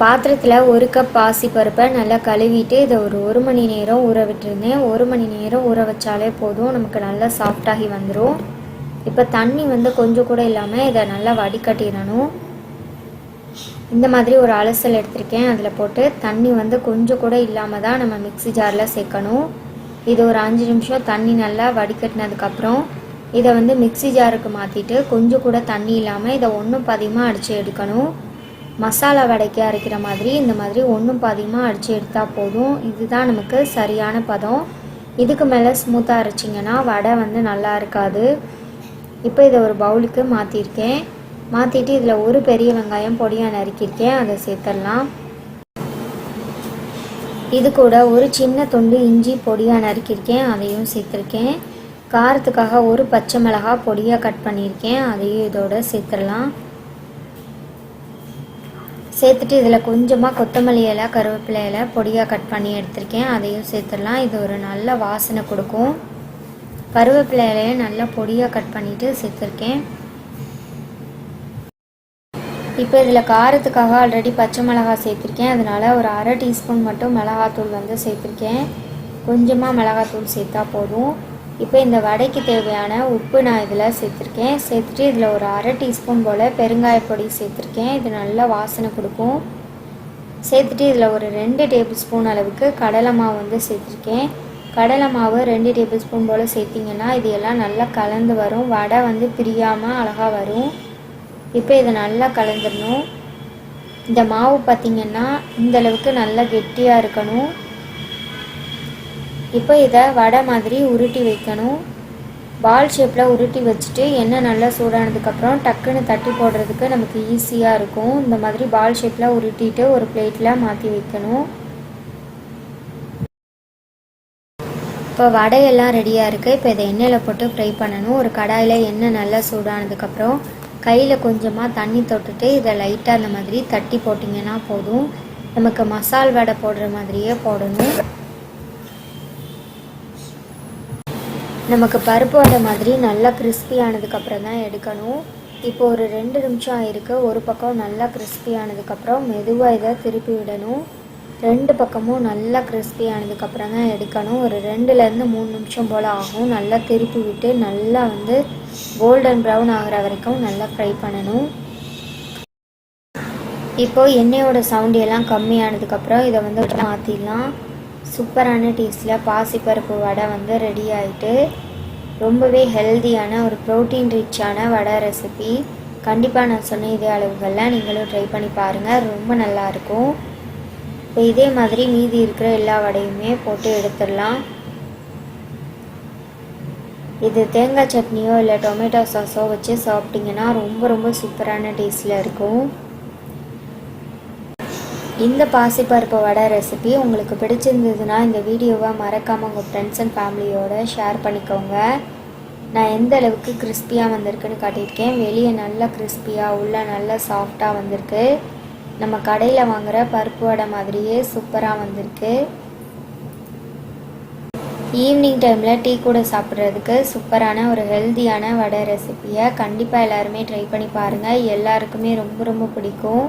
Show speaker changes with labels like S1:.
S1: பாத்திரத்தில் ஒரு கப் பாசி பருப்பை நல்லா கழுவிட்டு இதை ஒரு ஒரு மணி நேரம் ஊற விட்டுருந்தேன். ஒரு மணி நேரம் ஊற வச்சாலே போதும். நமக்கு நல்லா சாஃப்டாகி வந்துடும் இப்போ தண்ணி வந்து கொஞ்சம் கூட இல்லாமல் இதை நல்லா வடிகட்டிடணும். இந்த மாதிரி ஒரு அலசல் எடுத்திருக்கேன். அதில் போட்டு தண்ணி வந்து கொஞ்சம் கூட இல்லாமல் தான் நம்ம மிக்ஸி ஜாரில் சேர்க்கணும். இது ஒரு அஞ்சு நிமிஷம் தண்ணி நல்லா வடிகட்டினதுக்கப்புறம் இதை வந்து மிக்ஸி ஜாருக்கு மாற்றிட்டு கொஞ்சம் கூட தண்ணி இல்லாமல் இதை ஒன்றும் பதிகமாக அடித்து எடுக்கணும். மசாலா வடைக்கு அரைக்கிற மாதிரி இந்த மாதிரி ஒன்றும் பாதியமாக அடித்து எடுத்தால் போதும். இதுதான் நமக்கு சரியான பதம். இதுக்கு மேலே ஸ்மூத்தாக அரைச்சிங்கன்னா வடை வந்து நல்லா இருக்காது. இப்போ இதை ஒரு பவுலுக்கு மாற்றிருக்கேன் மாற்றிட்டு இதில் ஒரு பெரிய வெங்காயம் பொடியாக நறுக்கியிருக்கேன். அதை சேர்த்துடலாம். இது கூட ஒரு சின்ன துண்டு இஞ்சி பொடியாக நறுக்கியிருக்கேன். அதையும் சேர்த்துருக்கேன். காரத்துக்காக ஒரு பச்சை மிளகாய் பொடியாக கட் பண்ணியிருக்கேன். அதையும் இதோட சேர்த்துடலாம். சேர்த்துட்டு இதில் கொஞ்சமாக கொத்தமல்லி இலை கருவேப்பிலை இலை பொடியாக கட் பண்ணி எடுத்திருக்கேன். அதையும் சேர்த்துடலாம். இது ஒரு நல்ல வாசனை கொடுக்கும். கருவேப்பிலை இலையை நல்லா பொடியாக கட் பண்ணிவிட்டு சேர்த்துருக்கேன். இப்போ இதில் காரத்துக்காக ஆல்ரெடி பச்சை மிளகா சேர்த்துருக்கேன். அதனால் ஒரு அரை டீஸ்பூன் மட்டும் மிளகாத்தூள் வந்து சேர்த்துருக்கேன். கொஞ்சமாக மிளகாத்தூள் சேர்த்தா போதும். இப்போ இந்த வடைக்கு தேவையான உப்பு நான் இதில் சேர்த்துருக்கேன். சேர்த்துட்டு இதில் ஒரு அரை டீஸ்பூன் போல் பெருங்காயப்பொடி சேர்த்துருக்கேன். இது நல்லா வாசனை கொடுக்கும். சேர்த்துட்டு இதில் ஒரு ரெண்டு டேபிள் ஸ்பூன் அளவுக்கு கடலை மாவு வந்து சேர்த்துருக்கேன். கடலை மாவு ரெண்டு டேபிள் ஸ்பூன் போல் சேர்த்திங்கன்னா இது எல்லாம் நல்லா கலந்து வரும். வடை வந்து பிரியாமல் அழகாக வரும். இப்போ இதை நல்லா கலந்துடணும் இந்த மாவு பார்த்திங்கன்னா இந்த அளவுக்கு நல்லா கெட்டியாக இருக்கணும். இப்போ இதை வடை மாதிரி உருட்டி வைக்கணும். பால் ஷேப்பில் உருட்டி வச்சுட்டு எண்ணெய் நல்லா சூடானதுக்கப்புறம் டக்குன்னு தட்டி போடுறதுக்கு நமக்கு ஈஸியாக இருக்கும். இந்த மாதிரி பால் ஷேப்பில் உருட்டிட்டு ஒரு பிளேட்டில் மாற்றி வைக்கணும். இப்போ வடையெல்லாம் ரெடியாக இருக்குது இப்போ இதை எண்ணெயில் போட்டு ஃப்ரை பண்ணணும். ஒரு கடாயில் எண்ணெய் நல்லா சூடானதுக்கப்புறம் கையில் கொஞ்சமாக தண்ணி தொட்டுட்டு இதை லைட்டாக அந்த மாதிரி தட்டி போட்டிங்கன்னா போதும். நமக்கு மசால் வடை போடுற மாதிரியே போடணும். நமக்கு பருப்பு வடை மாதிரி நல்லா கிறிஸ்பி ஆனதுக்கப்புறம் தான் எடுக்கணும். இப்போ ஒரு ரெண்டு நிமிஷம் ஆயிருக்கு. ஒரு பக்கம் நல்லா கிறிஸ்பி ஆனதுக்கப்புறம் மெதுவாக இதை திருப்பி விடணும். ரெண்டு பக்கமும் நல்லா கிறிஸ்பி ஆனதுக்கப்புறம் தான் எடுக்கணும். ஒரு ரெண்டுலேருந்து மூணு நிமிஷம் போல் ஆகும். நல்லா திருப்பி விட்டு நல்லா வந்து கோல்டன் ப்ரௌன் ஆகிற வரைக்கும் நல்லா ஃப்ரை பண்ணணும். இப்போது எண்ணெயோட சவுண்டு எல்லாம் கம்மியானதுக்கப்புறம் இதை வந்து மாற்றிடலாம் சூப்பரான டேஸ்ட்டில் பாசிப்பருப்பு வடை வந்து ரெடி ஆகிட்டு ரொம்பவே ஹெல்தியான ஒரு ப்ரோட்டீன் ரிச்சான வடை ரெசிபி கண்டிப்பாக நான் சொன்ன இதே அளவுகளில் நீங்களும் ட்ரை பண்ணி பாருங்கள் ரொம்ப நல்லாயிருக்கும் இப்போ இதே மாதிரி மீதி இருக்கிற எல்லா வடையுமே போட்டு எடுத்துடலாம். இது தேங்காய் சட்னியோ இல்லை டொமேட்டோ சாஸோ வச்சு சாப்பிட்டிங்கன்னா ரொம்ப ரொம்ப சூப்பரான டேஸ்டில் இருக்கும். இந்த பாசிப்பருப்பு வடை ரெசிபி உங்களுக்கு பிடிச்சிருந்ததுன்னா இந்த வீடியோவை மறக்காமல் உங்கள் ஃப்ரெண்ட்ஸ் அண்ட் ஃபேமிலியோட ஷேர் பண்ணிக்கோங்க. நான் எந்த அளவுக்கு கிறிஸ்பியாக வந்திருக்குன்னு காட்டியிருக்கேன். வெளியே நல்லா கிறிஸ்பியாக உள்ளே நல்லா சாஃப்டாக வந்திருக்கு. நம்ம கடையில் வாங்குகிற பருப்பு வடை மாதிரியே சூப்பராக வந்திருக்கு. ஈவினிங் டைமில் டீ கூட சாப்பிட்றதுக்கு சூப்பரான ஒரு ஹெல்த்தியான வடை ரெசிப்பியை கண்டிப்பாக எல்லாருமே ட்ரை பண்ணி பாருங்கள் எல்லாருக்குமே ரொம்ப ரொம்ப பிடிக்கும்.